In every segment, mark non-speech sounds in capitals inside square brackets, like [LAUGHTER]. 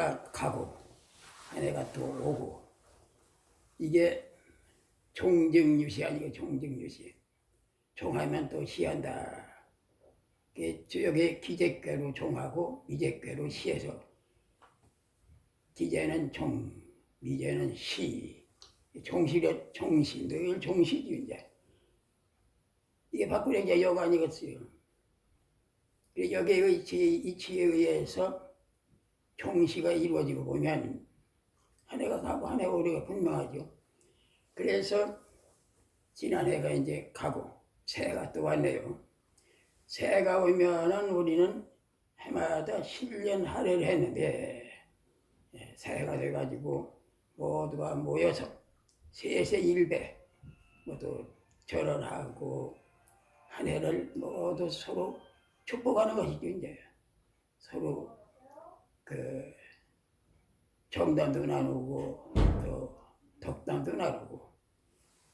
해가 가고 한 해가 또 오고 이게 종정유시 아니고 종정유시 종하면 또 시한다. 그 여기 기재괴로 종하고 미재괴로 시해서 기재는 종, 미재는 시, 종시를 종시, 늘 종시지 이제 이게 바꾸려 이제 여관이겠어요. 이치, 이치에 의해서 종시가 이루어지고 보면 한 해가 가고 한 해가 오래가 분명하죠. 그래서 지난 해가 이제 가고 새해가 또 왔네요. 새해가 오면은 우리는 해마다 7년 할애를 했는데 예, 새해가 돼가지고 모두가 모여서 셋의 일배 모두 절을 하고 한 해를 모두 서로 축복하는 것이죠 이제 서로 그 정단도 나누고 또 덕담도 나누고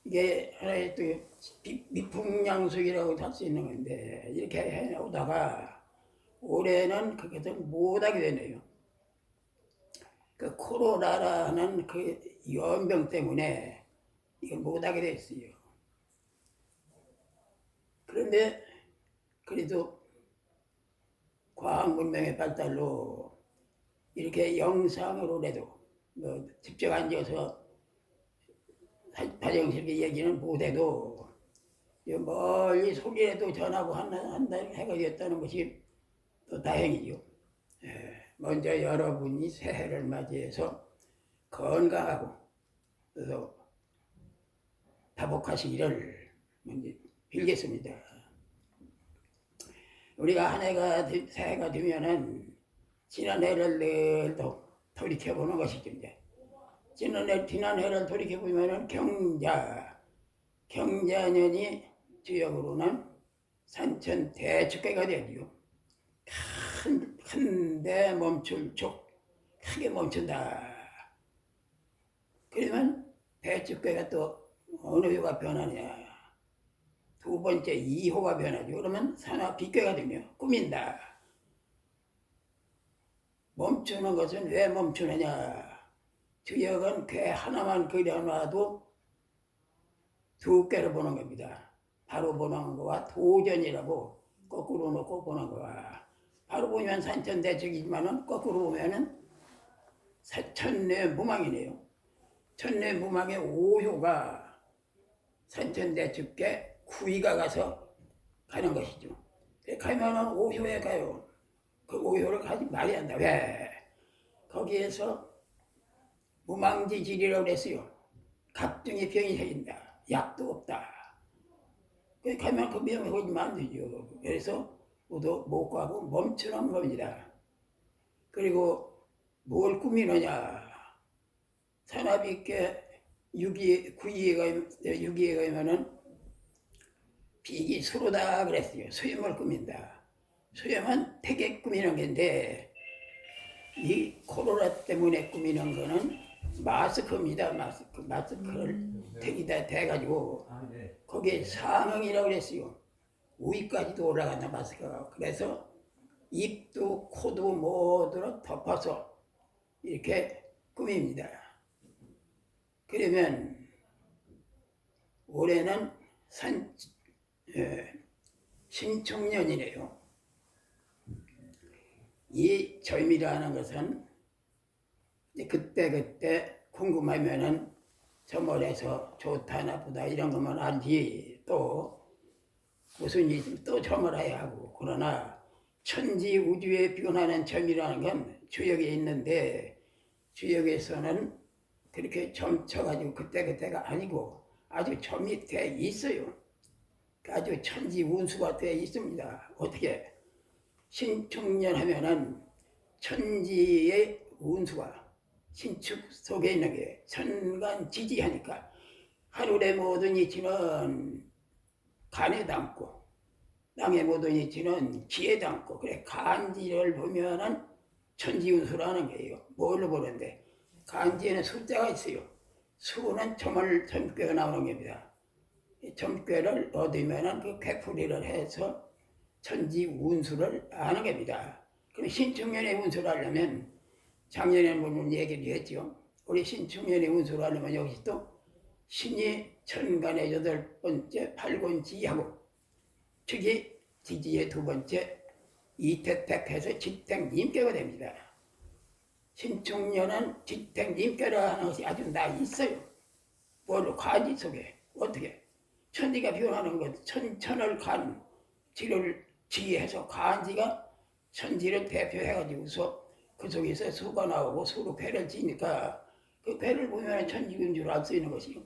이게 하나의 또 비- 미풍양속이라고 할 수 있는 건데 이렇게 해오다가 올해는 그것을 못하게 되네요. 그 코로나라는 그 연병 때문에 이걸 못하게 됐어요. 그런데 그래도 과학 문명의 발달로 이렇게 영상으로라도 뭐 직접 앉아서 사- 다정스럽게 얘기는 못해도 이 멀리 소리라도 전하고 한다, 한다 해가 됐다는 것이 또 다행이죠. 예, 먼저 여러분이 새해를 맞이해서 건강하고 또 다복하시기를 빌겠습니다. 우리가 한 해가 되- 새해가 되면은 지난 해를 늘또 돌이켜보는 것이죠. 이제. 지난 해 지난 해를 돌이켜 보면은 경자 경자년이 주역으로는 산천 대축계가 되지요. 큰 큰데 멈출 촉 크게 멈춘다. 그러면 대축계가 또 어느 요가 변하냐? 두 번째 이호가 변하죠. 그러면 산화 비괴가 되며 꾸민다. 멈추는 것은 왜 멈추느냐? 주역은 괴 하나만 그려놔도 두 개를 보는 겁니다. 바로 보는 거와 도전이라고 거꾸로 놓고 보는 거와 바로 보면 산천대책이지만은 거꾸로 보면은 사- 천내 무망이네요. 천내 무망의 오효가 산천대축계 구이가 가서 가는 것이죠. 가면은 오효에 가요. 그 오효를 가지 말아야 한다. 왜? 거기에서 무망지 질이라고 그랬어요. 각종의 병이 생긴다. 약도 없다. 그 가면 그 병을 걸리면 안 되죠. 그래서 모두 못 가고 멈추는 겁니다. 그리고 뭘 꾸미느냐. 산업이 있게 유기에, 구이에 가면, 유기에 가 면은 비기 수로다 그랬어요. 수염을 꾸민다. 수염은 되게 꾸미는 건데, 이 코로나 때문에 꾸미는 거는 마스크입니다. 마스크, 마스크를 대기다 대가지고 아, 네. 거기에 상응이라고 그랬어요. 위까지도 올라간다 마스크가. 그래서 입도 코도 모두 덮어서 이렇게 꾸밉니다. 그러면 올해는 산 예, 신축년이네요. 이 점이라는 것은 그때 그때 궁금하면은 점을해서 좋다 나쁘다 이런 것만 알지 또 무슨 일이 또 점을 해야 하고 그러나 천지 우주에 변하는 점이라는 건 주역에 있는데 주역에서는 그렇게 점 쳐가지고 그때 그때가 아니고 아주 점이 돼 있어요. 아주 천지 운수가 돼 있습니다. 어떻게 신축년 하면은 천지의 운수가 신축 속에 있는 게 천간 지지하니까 하늘의 모든 이치는 간에 담고 땅의 모든 이치는 지에 담고 그래 간지를 보면은 천지운수라는 거예요. 뭘로 보는데 간지에는 숫자가 있어요. 수는 점을 점괘가 나오는 겁니다. 이 점괘를 얻으면은 그 궤풀이를 해서 천지 운수를 아는 겁니다. 그럼 신축년의 운수를 하려면 작년에 물론 얘기를 했죠. 우리 신축년의 운수로 하려면 여기서 또 신이 천간의 여덟 번째 팔곤지하고 특히 지지의 두 번째 이태택해서 지택님께가 됩니다. 신축년은 지택님께라 하는 것이 아주 나 있어요. 뭘 관지 속에 어떻게 천지가 변하는 것 천천을 간 지를 지혜해서 간지가 천지를 대표해가지고서 그 속에서 수가 나오고 수로 배를 지니까 그 배를 보면 천지운 줄알 수 있는 것이요.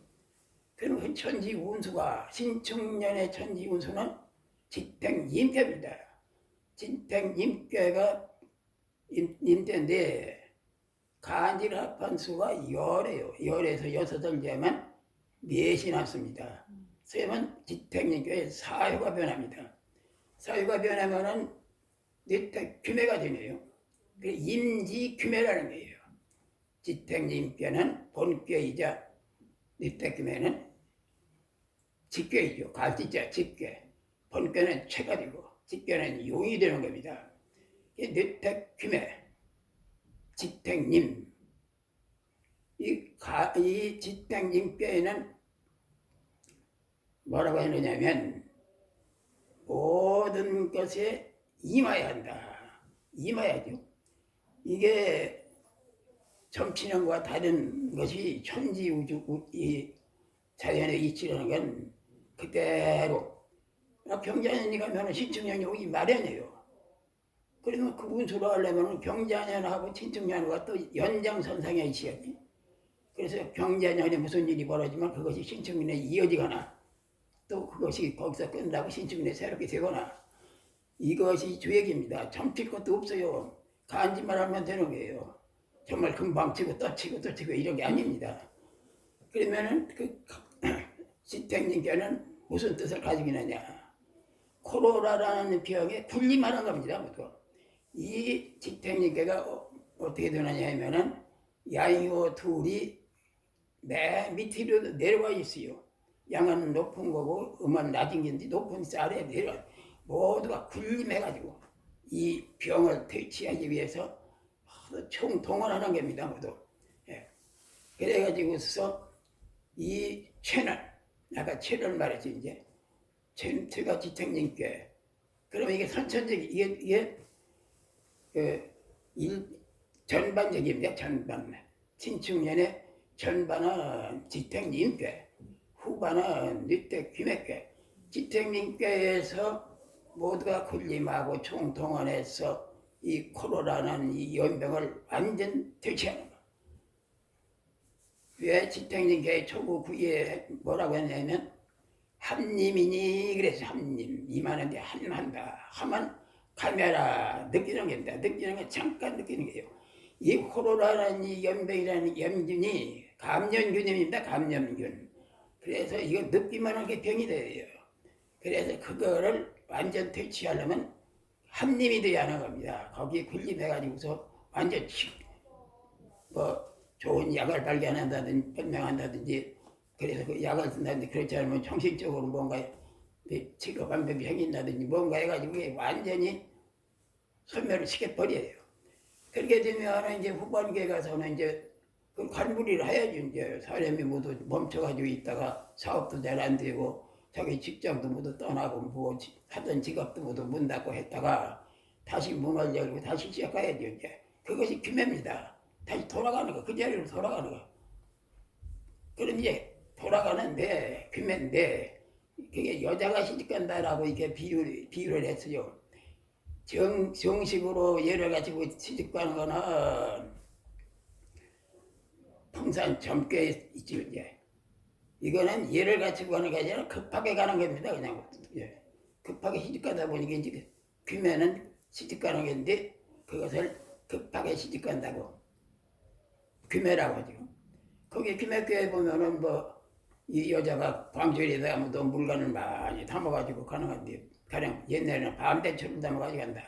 그럼 그 천지 운수가 신축년의 천지 운수는 지택임계입니다. 지택임계가 임- 임대인데 간지를 합한 수가 열이에요. 열에서 여섯을 재면 넷이 났습니다. 세면 지택임계의 사유가 변합니다. 사유가 변하면은 규매가 되네요. 그 임지 규매라는 거예요. 지택임계는 본계이자 넷택 규매는 직계이죠. 갈지자 직계. 본계는 채가 되고 직계는 용이 되는 겁니다. 이 넷택 규매, 지택님. 이, 가, 이 지택님께는 뭐라고 했느냐면 모든 것에 임해야 한다. 임해야죠. 이게 정치년과 다른 것이 천지 우주 우- 이 자연의 이치라는 건 그대로 경자년이 가면 신축년이 오기 마련이에요. 그러면 그 운수로 하려면 경자년하고 신축년과 또 연장선상에 있어야지. 그래서 경자년에 무슨 일이 벌어지면 그것이 신축년에 이어지거나 또 그것이 거기서 끝나고 신축년에 새롭게 되거나 이것이 주역입니다. 점칠 것도 없어요. 간지만 하면 되는 거예요. 정말 금방 치고 떠치고 떠치고 이런 게 아닙니다. 그러면은 그 [CLEARS THROAT] 시택님께는 무슨 뜻을 가지고 있느냐? 코로나라는 병에 굴림하는 겁니다. 모두. 이 지택님께가 어, 어떻게 되느냐 하면은 양이오 둘이 맨 밑으로 내려와 있어요. 양은 높은 거고 음은 낮은 건지 높은 쌀에 내려 모두가 굴림해가지고 이 병을 퇴치하기 위해서 총동원하는 겁니다. 모두. 예. 그래가지고서 이 채널 아까 채널 말했지 이제 제가 지택님께 그러면 이게 선천적 이게 이게 그 일, 전반적입니다. 전반 신축년의 전반은 지택님께 후반은 늑대 귀맥께 지택님께에서 모두가 군림하고 총동원해서 이 코로나는 이 연병을 완전 퇴치하는 거. 왜 지택님께 초구 구에 뭐라고 했냐면 한님이니 그래서 한님 이만한데 한한다 하면 카메라 느끼는 겁니다. 느끼는 건 잠깐 느끼는 거예요. 이 코로나라는 이 연병이라는 염균이 감염균입니다. 감염균. 그래서 이거 느끼만 하게 병이 돼요. 그래서 그거를 완전 퇴치하려면 한님이 돼야 하는 겁니다. 거기에 군림해가지고서 완전 치- 뭐 좋은 약을 발견한다든지 변명한다든지 그래서 그 약을 쓴다든지 그렇지 않으면 정신적으로 뭔가 방법이 생긴다든지 뭔가 해가지고 완전히 소멸을 시켜버려요. 그렇게 되면 이제 후반기에 가서는 이제 그 관부리를 해야지 이제 사람이 모두 멈춰가지고 있다가 사업도 잘 안 되고 자기 직장도 모두 떠나고 뭐 지- 하던 직업도 모두 문 닫고 했다가 다시 문을 열고 다시 시작해야죠 이제 그것이 규매입니다. 다시 돌아가는 거 그 자리로 돌아가는 거. 그럼 이제 돌아가는데 규매인데 그게 여자가 시집간다라고 이렇게 비유, 비유를 했어요. 정, 정식으로 예를 가지고 시집가는 거는 풍산 젊게 있지 이제. 이거는 예를 가지고 가는 게 아니라 급하게 가는 겁니다 그냥. 예. 급하게 시집가다 보니까 이제 규매는 시집가는 건데 그것을 급하게 시집간다고. 규매라고 하죠. 거기 규매교회 보면은 뭐 이 여자가 광주리에다 아무도 물건을 많이 담아가지고 가는 건데 가령 옛날에는 밤대처럼 담아가지고 간다.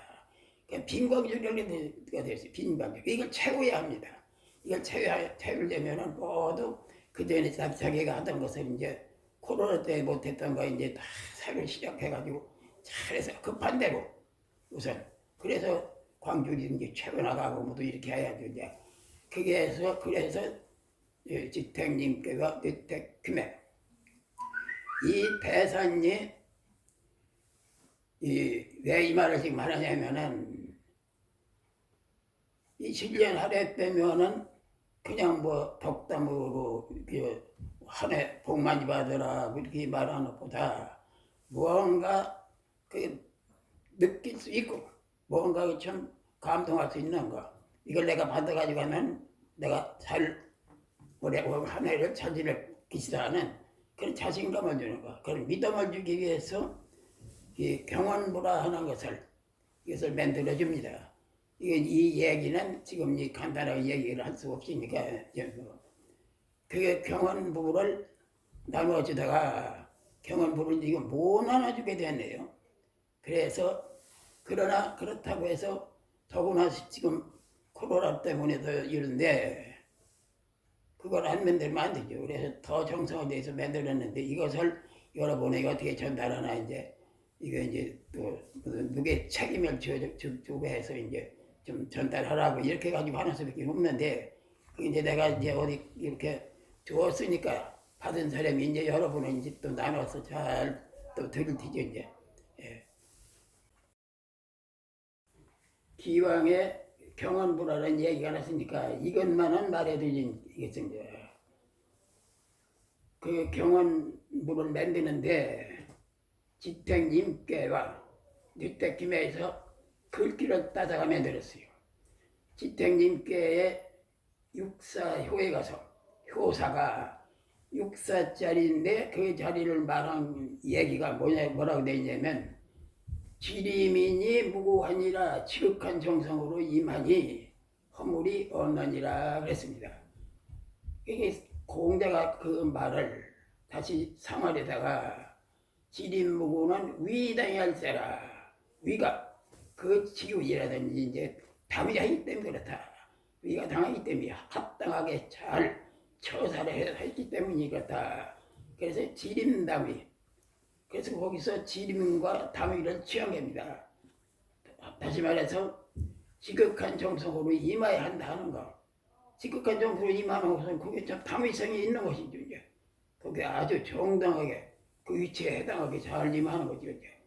그 빈광주리가 됐어요 빈광주 이걸 채워야 합니다 이걸 채워야 채우려면은 모두 그전에 자- 자기가 하던 것을 이제 코로나 때 못했던 거 이제 다 새로 시작해가지고 잘해서 급한 대로 우선 그래서 광주든지 최고 나가고 모두 이렇게 해야죠 이제. 그게 해서 그래서 이 지택님께가 주택금액 이 대산이 이왜 이 말을 지금 하느냐면은 이 실년 하래 때면은 그냥 뭐 덕담으로 한 해 복 많이 받으라 그렇게 말하는 것보다 무언가 그 느낄 수 있고 뭔가 참 감동할 수 있는 거 이걸 내가 받아가지고 하면 내가 잘 올해 한 해를 잘 지낼 것이다 하는 그런 자신감을 주는 거 그런 믿음을 주기 위해서 이 경원부라 하는 것을 이것을 만들어 줍니다. 이게 이 얘기는 지금 이 간단하게 얘기를 할 수 없으니까 뭐 그게 경원부를 나누어 주다가 경원부를 이거 못 나눠주게 됐네요. 그래서 그러나 그렇다고 해서 더구나 지금 코로나 때문에도 이런데 그걸 안 만들면 안 되죠. 그래서 더 정성을 내서 만들었는데 이것을 여러분에게 어떻게 전달하나 이제 이게 이제 또 누구의 책임을 주- 주- 주고 해서 이제 좀 전달하라고 이렇게 가지고 하는 수밖에 없는데 그 이제 내가 이제 어디 이렇게 주었으니까 받은 사람이 이제 여러분은 이제 또 나눠서 잘또 들을 테죠 이제. 기왕에 경원부라는 얘기가 났으니까 이것만은 말해드리겠습니다. 그 경원부를 만드는데 지택님께와 주택김에서 글귀를 따다가 만들었어요. 지택님께의 육사효에 가서 효사가 육사짜리인데 그 자리를 말한 얘기가 뭐냐 뭐라고 되어 있냐면 지리민이 무고하니라 지극한 정성으로 임하니 허물이 없느니라 그랬습니다. 이게 공자가 그 말을 다시 상활에다가 지림무고는 위당할세라 위가 그 지구이라든지 이제 담이 하기 때문에 그렇다. 위가 당하기 때문에 합당하게 잘 처사를 했기 때문이 그렇다. 그래서 지림담이 그래서 거기서 지림과 담위를 취한 겁니다. 다시 말해서 지극한 정성으로 임해야 한다는 거. 지극한 정성으로 임하는 것은 그게 참 담위성이 있는 것이죠. 이제. 그게 아주 정당하게 그 위치에 해당하게 잘 임하는 거죠. 이제.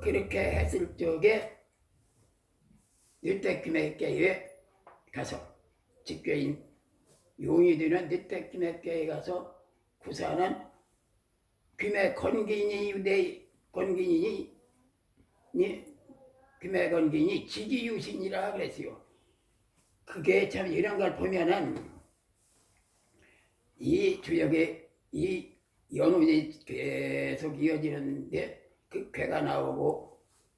그렇게 했을 적에 일대김에께에 가서 직교인 용이 되는 일대김에께에 가서 구사는 김해 건긴이 유대 건긴이 김해 건긴이 지기유신이라 그랬어요. 그게 참 이런 걸 보면은 이 주역에 이 연운이 계속 이어지는데 그 괴가 나오고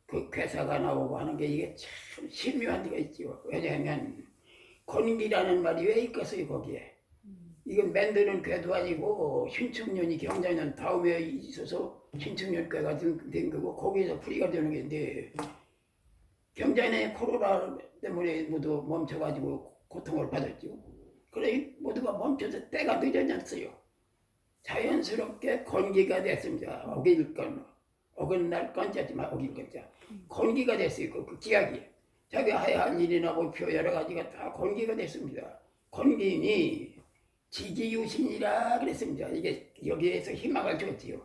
그 괴사가 나오고 하는 게 이게 참 신묘한 데가 있죠. 왜냐하면 건기라는 말이 왜 있겠어요 거기에. 이건 만드는 궤도 아니고 신축년이 경자년 다음에 있어서 신축년 궤가 된, 된 거고 거기서 풀이가 되는 게인데 경자년에 코로나 때문에 모두 멈춰가지고 고통을 받았죠. 그래 모두가 멈춰서 때가 늦어졌어요. 자연스럽게 건기가 됐습니다. 어길 건 어긋 날 건자지만 어길 건자 건기가 됐어요. 그, 그 기약이 해야 할 일이나 목표 여러 가지가 다 건기가 됐습니다. 건기니 지지유신이라 그랬습니다. 이게 여기에서 희망을 줬지요.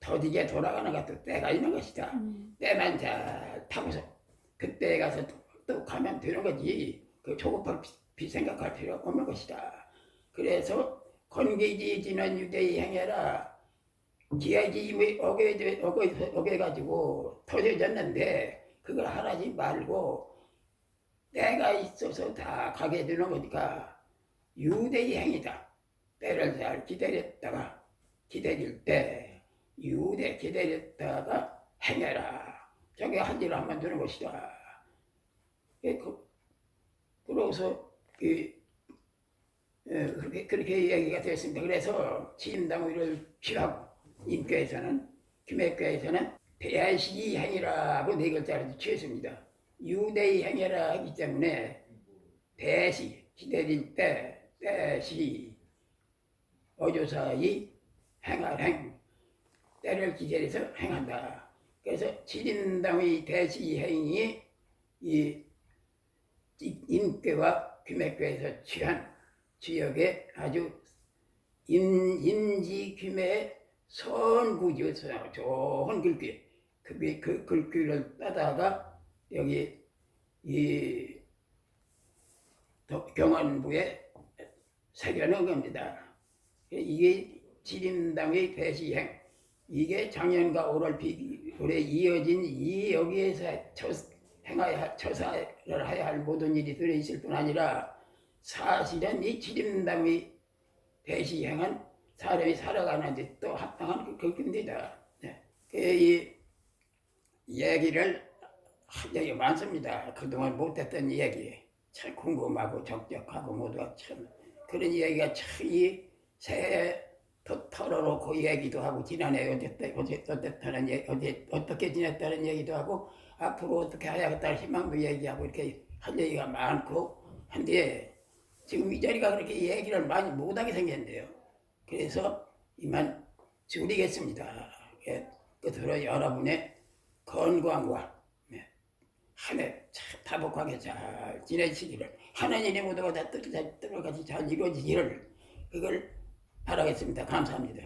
더디게 돌아가는 것도 때가 있는 것이다. 음. 때만 잘 타고서 그때 가서 또, 또 가면 되는 거지. 그 조급하게 생각할 필요 없는 것이다. 그래서 건기지 지는 유대의 행해라. 기야지 어게 어게 어게 가지고 터져졌는데 그걸 하라지 말고 때가 있어서 다 가게 되는 거니까 유대의 행위다. 때를 잘 기다렸다가 기다릴 때 유대 기다렸다가 행해라. 저게 한 일을 하면 되는 것이다. 예, 그, 그러고서 이, 예, 그렇게, 그렇게 얘기가 됐습니다. 그래서 진당위를 취하고 인교에서는 김해교에서는 대시 행위라고 네 글자를 취했습니다. 유대의 행위라 하기 때문에 대시 기다릴 때 때시 어조사의 행할 행 때를 기다려서 행한다. 그래서 지린당의 대시 행이 이 이- 임교와 귀매교에서 취한 지역에 아주 임, 임지 귀매 선구지에서 좋은 글귀. 그, 그 글귀를 따다가 여기 이 도- 경원부에 새겨놓은 겁니다. 이게 지림당의 대시행. 이게 작년과 올월 비올해 이어진 이 여기에서 처, 행하여 처사를 해야 할 모든 일이 들어 있을 뿐 아니라 사실은 이 지림당의 대시행은 사람이 살아가는데 또 합당한 그 겁니다. 네. 그이 얘기를 할 얘기 많습니다. 그동안 못했던 얘기 참 궁금하고 적적하고 모두가 참 그런 얘기가 참이 새해 터- 털어놓고 얘기도 하고 지난해 어땠다는 얘기 어제 어떻게 지냈다는 얘기도 하고 앞으로 어떻게 해야겠다는 희망도 얘기하고 이렇게 할 얘기가 많고 한데 지금 이 자리가 그렇게 얘기를 많이 못하게 생겼는데요. 그래서 이만 줄이겠습니다. 예, 끝으로 여러분의 건강과 네, 한해 참 다복하게 잘 지내시기를 하나님의 모두가 다 뜻- 뜻과 같이 잘 이루어지기를 그걸 바라겠습니다. 감사합니다.